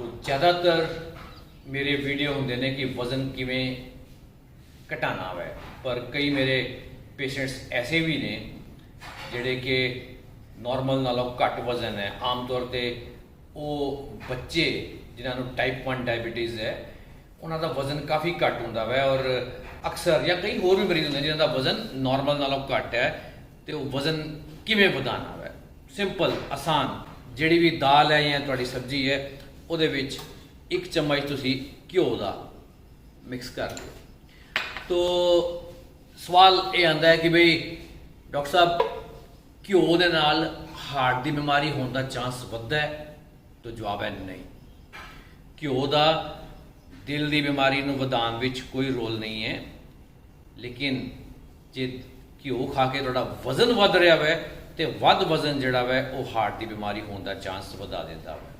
ਸੋ ਜ਼ਿਆਦਾਤਰ ਮੇਰੇ ਵੀਡੀਓ ਹੁੰਦੇ ਨੇ ਕਿ ਵਜ਼ਨ ਕਿਵੇਂ ਘਟਾਣਾ ਹੈ ਪਰ ਕਈ ਮੇਰੇ ਪੇਸ਼ੈਂਟਸ ਐਸੇ ਵੀ ਨੇ ਜਿਹੜੇ ਕਿ ਨਾਰਮਲ ਨਾਲੋਂ ਘੱਟ ਵਜ਼ਨ ਹੈ। ਆਮ ਤੌਰ ਤੇ ਉਹ ਬੱਚੇ ਜਿਨ੍ਹਾਂ ਨੂੰ ਟਾਈਪ 1 ਡਾਇਬੀਟੀਜ਼ ਹੈ, ਉਹਨਾਂ ਦਾ ਵਜ਼ਨ ਕਾਫੀ ਘੱਟ ਹੁੰਦਾ ਹੈ ਔਰ ਅਕਸਰ ਜਾਂ ਕਈ ਹੋਰ ਵੀ ਮਰੀਜ਼ ਹੁੰਦੇ ਨੇ ਜਿਨ੍ਹਾਂ ਦਾ ਵਜ਼ਨ ਨਾਰਮਲ ਨਾਲੋਂ ਘੱਟ ਹੈ ਤੇ ਉਹ ਵਜ਼ਨ ਕਿਵੇਂ ਵਧਾਉਣਾ ਹੈ ਸਿੰਪਲ ਆਸਾਨ, ਜਿਹੜੀ ਵੀ ਦਾਲ ਹੈ ਜਾਂ ਤੁਹਾਡੀ ਸਬਜ਼ੀ ਹੈ ਉਹਦੇ ਵਿੱਚ ਇੱਕ ਚਮਚ ਤੁਸੀਂ ਘਿਓ ਦਾ ਮਿਕਸ ਕਰ ਦਿਓ। ਤੋ ਸਵਾਲ ਇਹ ਆਂਦਾ ਹੈ ਕਿ ਬਈ ਡਾਕਟਰ ਸਾਹਿਬ, ਘਿਓ ਦੇ ਨਾਲ ਹਾਰਟ ਦੀ ਬਿਮਾਰੀ ਹੋਣ ਦਾ ਚਾਂਸ ਵੱਧਦਾ ਹੈ? ਤਾਂ ਜਵਾਬ ਹੈ ਨਹੀਂ। ਘਿਓ ਦਾ ਦਿਲ ਦੀ ਬਿਮਾਰੀ ਨੂੰ ਵਧਾਉਣ ਵਿੱਚ ਕੋਈ ਰੋਲ ਨਹੀਂ ਹੈ। ਲੇਕਿਨ ਜੇ ਘਿਓ ਖਾ ਕੇ ਤੁਹਾਡਾ ਵਜ਼ਨ ਵੱਧ ਰਿਹਾ ਹੈ ਤੇ ਵੱਧ ਵਜ਼ਨ ਜਿਹੜਾ ਹੈ ਉਹ ਹਾਰਟ ਦੀ ਬਿਮਾਰੀ ਹੋਣ ਦਾ ਚਾਂਸ ਵਧਾ ਦਿੰਦਾ ਹੈ